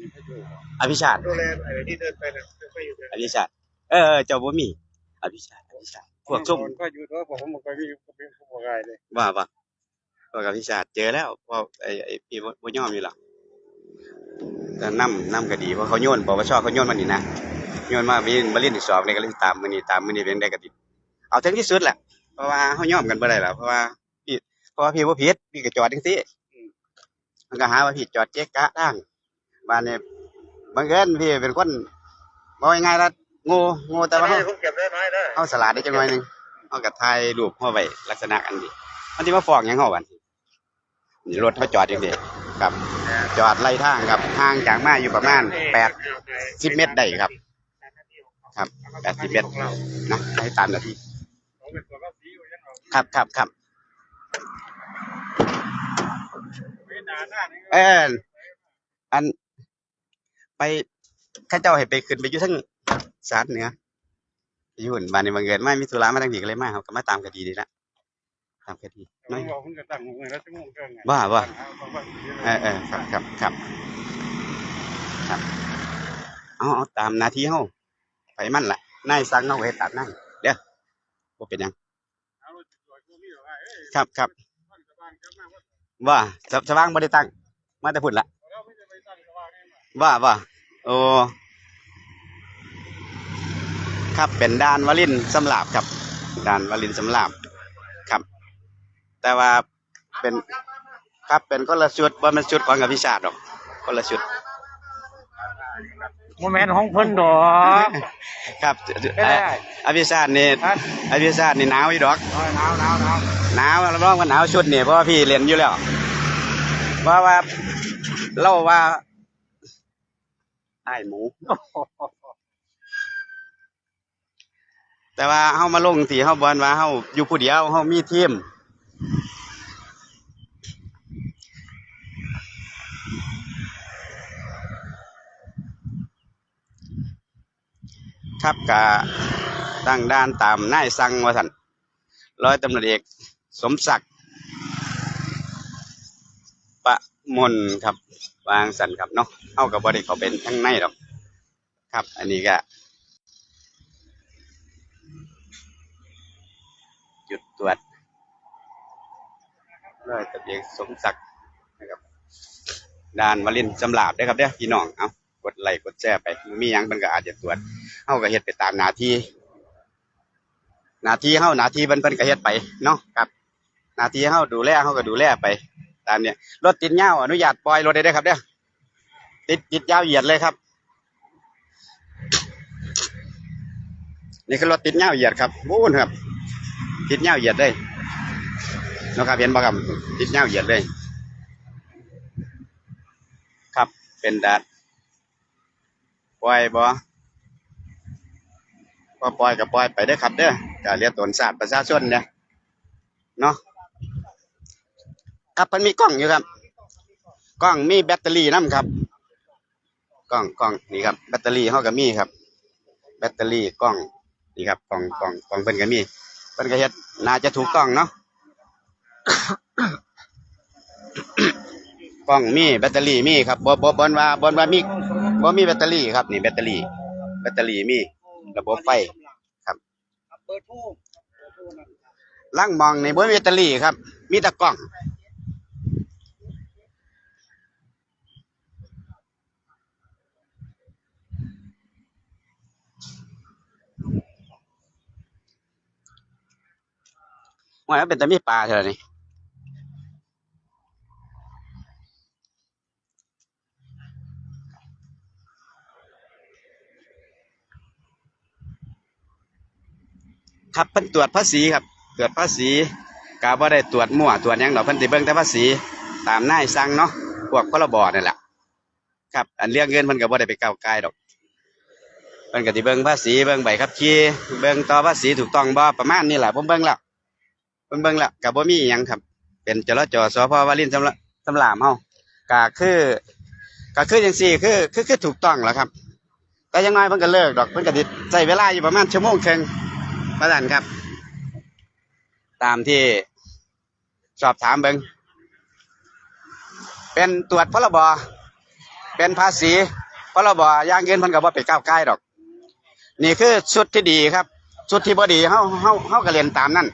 มีพายุอภิชาติดูแลไอ้ที่เดินไปน่ะไม่อยู่เลยอภิชาติเออเออเจ้าบ่มีอภิชาติอภิชาติพวกซุ่มก็อยู่ตัวผมมันก็มีก็มีผู้บอกอะไรเลยว่าว่าพวกอภิชาติเจอแล้วพอไอ้ไอ้พี่บ่บ่ยอมอยู่หรอกแต่นำนำก็ดีเพราะเขาโยนปปชเขาโยนมานี่นะโยนมามีมาเรียนที่สอบเลยก็เลยตามมื้อนี้ตามมื้อนี้เป็นได้ก็ดีเอาถึงที่สุดแหละเพราะว่าเฮายอมกันบ่ได้ล่ะเพราะว่าพี่เพราะว่าพี่บ่ผิดพี่ก็จอดจังซี่มันก็หาว่าพี่จอดเจ๊กะทาง บ้านนี้บังเอิญพี่เป็นคนบ่ง่ายๆละโง่โง่แต่ว่าเฮาผมเก็บได้น้อยได้เอาสลัดได้จังหน่อยหนึงเอากับถ่ายรูปเข้าไว้ลักษณะอันนี้มันสิมาฟ้องหยังเฮาบัดนี่รถเขาจอดจังซี่ครับ จอดไล่ทางครับห่างจากมาอยู่ประมาณ8 10เมตรได้ครับ ครับ80เมตรนะให้ตามนาทีครับครับครับเอออัน ไปข้าเจ้าให้ไปขึ้นไปอยู่ทั้งศาลเหนืออยู่หุ่นบ้านในบางเกิดไม่มีธุระมาทางผีก็เลยมาเขาก็มาตามคดีนี่ละตามคดีไม่บอกคุณก็ตั้งงงแล้วจะงงเกินไงว่าว่าเออเออครับครับครับครับเอาเอาตามนาทีเฮาไปมั่นละนายสั่งเฮาให้ตัดนั่งเดี๋ยวบ่เป็นยังครับครับว่าสสว่างบ่ได้ตั้ง มาแต่พุ่นละ ว่าว่าโอ้ครับเป็นด่านวลินทร์สำหรับครับด่านวลินทร์สำหรับครับ แต่ว่าเป็นครับเป็นคนละชุดบ่แม่นชุดของอภิชาติดอกคนละชุดโมเมนต์ของเพิ่นดอกครับไม่ได้อภิชาตินี่อภิชาตินี่หนาวอยู่ดอกหนาวหนาวหนาวหนาวรับรองว่าหนาวชุดนี่เพราะว่าพี่เรียนอยู่แล้วเพราะว่าเล่าว่าไอ้ายหมู แต่ว่าเฮามาลงที่เฮาบ่นว่าเฮาอยู่ผู้เดียวเฮามีทีมครับกะตั้งด้านตามนายสั่งว่าท่านร้อยตำรวจเอก สมศักดิ์ ปะมนครับ วางสันครับเนาะเอากับบริเขาเป็นทั้งในหรอกครับ อันนี้ก็จุดตรวจร้อยตำรวจเอกสมศักดิ์นะครับด้านวลินทร์สำลาบได้ครับเด้อพี่น้องเอากดไลค์กดแชร์ไปมียังมันก็อาจจะตรวจเฮาก็เฮ็ดไปตามหน้าที่หน้าที่เฮาหน้าที่เพิ่นเพิ่นก็เฮ็ดไปเนาะครับหน้าที่เฮาดูแลเฮาก็ดูแลไป ตามเนี้ยรถติดยาอนุญาตปล่อยรถได้เด้ครับเด้อติดติดยาวเหยียดเลยครับ นี่คือรถติดยาเหยียดครับโอ้นครับ ติดยาเหยียดเลยนะครับเห็นบ่ครับติดยาเหยียดเลย ครับเป็นดาดปล่อยบ่พอปล่อยกับปล่อยไปได้ครับเด้อจะเรียกตนศาสตร์ประชาชนเนี่ยเนาะ ครับมันมีกล้องอยู่ครับ กล้องมีแบตเตอรี่นํครับ กล้องกล้องนี่ครับแบตเตอรี่เฮาก็มีครับ แบตเตอรี่กล้องนี่ครับกล้องกล้องกล้องเพิ่นก็มีเพิ่นก็เฮ็ดน่าจะถูกต้องเนาะกล้องมีแบตเตอรี่มีครับบ่บ่บ่นว่าบ่นว่ามีบ่มีแบตเตอรี่ครับ นี่แบตเตอรี่ แบตเตอรี่มี ระบบไฟเปิดผู้ล่างมองในบ่มีแบตเตอรี่ครับ มีแต่กล้อง ว่ามันเป็นแต่มีปลาเท่านี้ครับเพิ่นตรวจภาษีครับ ตรวจภาษีกาบ่ได้ตรวจมั่วตรวจยังดอกเพิ่นสิเบิ่งแต่ภาษีตามนายสั่งเนาะพวกพรบนั่แหละครับอันเรื่องเงินเพิ่นก็บ่ได้ไปก้าวไกลดอกเพิ่นก็สิเบิ่งภาษีเบิ่งใบขับขี่เบิ่งต่อภาษีถูกต้องบ่ประมาณนี้แหละผมเบิ่งแล้ว เบิ่งล้วก็บ่มีอิหยังครับ เป็นจราจรสพวารินสำหรับสำหรับเฮาก็คือก็คือจังซี่คือคือคือถูกต้องแล้วครับ แต่ยังน้อยเพิ่นก็เลิกดอกเพิ่นก็สิใช้เวลาอยู่ประมาณชั่วโมงครึ่งประมาณครับ ตามที่สอบถามเบิ่งเป็นตรวจพรบเป็นภาษีพรบอย่างเงินเพิ่นก็บ่ไปก้าวไก่ดอก นี่คือชุดที่ดีครับ ชุดที่บ่ดีเฮาเฮาเฮาก็เรียนตามนั่น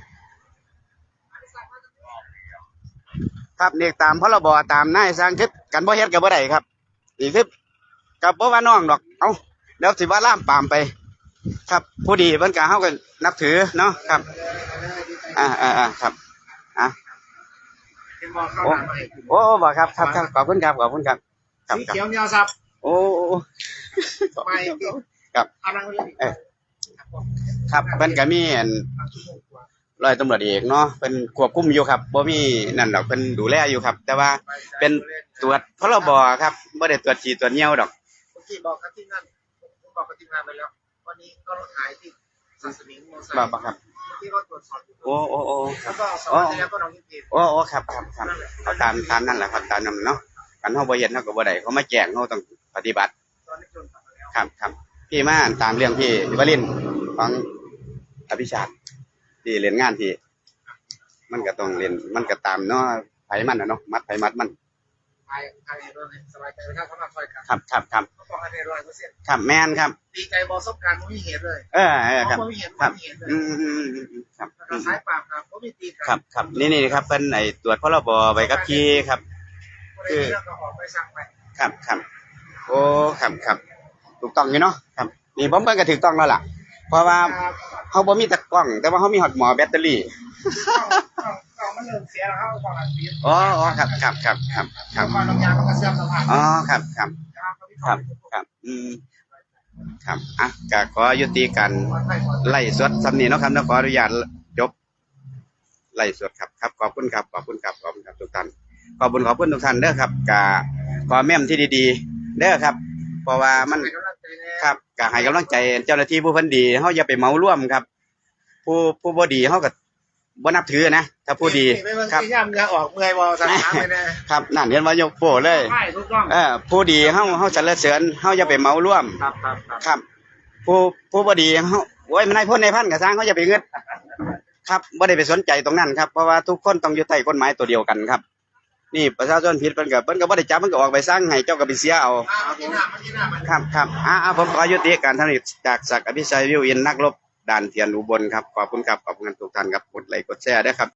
ครับนี่ตามพรบตามนายสร้างคือกันบ่เฮ็ดก็บ่ได้ครับนี่คือกับบ่ว่าน้องดอกเอ้าเดี๋ยวสิว่าล่ามปามไป ครับผู้ดีเพิ่นก็เฮาก็นับถือเนาะครับ อ่าอ่าอ่าครับอะเป็นบอกเข้าโอ้หน้ามาให้โอ้บ่ครับครับครับขอบคุณครับขอบคุณครับครับสีครับเขียวเหนียวซับโอ้โอ้โอ้ไม่ครับเอานั่งเลยเอ้ยครับเพิ่นก็มีอัน ร้อยตำรวจเอกเนาะเป็นควบคุมอยู่ครับบ่มีนั่นดอกเป็นดูแลอยู่ครับ แต่ว่าเป็นตรวจพรบครับบ่ได้ตรวจฉี่ตรวจเยี่ยวดอกเมื่อกี้บอกกับทีมงานผมบอกกับทีมงานไปแล้ว วันนี้ก็รถหายที่ศาสนิงโมไซบ่บ่ครับเมื่อกี้ก็ตรวจสอบอยู่โอ้โอ้โอ้คแล้รัวบก็สอบไปแล้วก็น้องยินดีโอ้โอ้ครับครับครับเอาตามตามนั่นแหละครับตามนั้นเนาะกันเฮาบ่เฮ็ดเฮาก็บ่ได้เขามาแจ้งเฮาต้องปฏิบัติตอนนี้จนกลับมาแล้วครับครับพี่มาตามเรื่องพี่วลินทร์ของอภิชาติ ที่เรียนงานพี่ มันก็ต้องเรียนมันก็ตามเนาะไผมันน่ะเนาะมัดไผมัดมันภายภายในรถสบายใจไปถ้าเขามาคอยกันครับครับครับเขาบอกให้ในร้อยเปอร์เซ็นต์ครับแม่นครับ ดีใจบอสบการณ์ไม่มีเหตุเลย เออเออครับไม่มีเหตุครับไม่มีเหตุเลยอืมอืมอืมอืมครับแล้วอืก็มสายปราบครับก็มีตีกันครับครับนี่นี่ครับเป็นไอตรวจพรบใบขับขี่ครับคนนี้แล้วก็ออกไปสั่งไปครับครับโอ้ครับครับถูกต้องอยู่เนาะครับ นี่ผมเบิ่งก็ถูกต้องแล้วล่ะ เพราะว่าเขาบ่มีตะกล้อง แต่ว่าเขามีฮอตหมอแบตเตอรี่เอามันเริ่มเสียแล้วเขาบอกอันนี้อ๋ออ๋อครับครับครับครับครับความลำยางมันก็เสื่อมสภาพอ๋อครับครับครับครับอืมครับอะก็ขอยุติการไล่สวดสำนีเนาะครับแล้วขออนุญาตจบไล่สวดครับครับขอบคุณครับขอบคุณครับขอบคุณครับทุกท่านขอบคุณขอบคุณทุกท่านเด้อครับกาขอแม่มที่ดีๆเด้อครับ เพราะว่ามัน ครับก็ให้กำลังใจเจ้าหน้าที่ผู้เพันดีเฮาอย่าไปเหมาร่วมครับ ผู้ผู้บ่ดีเฮาก็บ่นับถือนะถ้าผู้ดีคครัรับบย่ำเงือออกเมื่อยบอสักครั้งไปแน่ครับนั่นเห็นว่ายกโป้เลย ใช่ถูกต้องเออผู้ดีเฮาเฮาสรรเสริญเฮาอย่าไปเหมาร่วม ครับครับครับครับ ผู้ผู้บ่ดีเฮาโอ้ยมันนายพลนายพันก็สร้างเฮาอย่าไปเงิดครับบ่ได้ไปสนใจตรงนั้นครับ เพราะว่าทุกคนต้องอยู่ใต้กฎหมายตัวเดียวกันครับ นี่ประชาชนผิดเพิ่นก็เพิ่นก็บ่ได้จับเพิ่นก็ออกไปสร้างให้เจ้าก็ไปเสียเอาครับครับอ่าอ่าผมขอยุติการทำนี้จากศักดิ์อภิชัยวิวอินนักรบด่านเทียนอุบลครับขอบคุณครับขอบคุณทุกท่านครับกดไลค์กดแชร์ด้วยครับ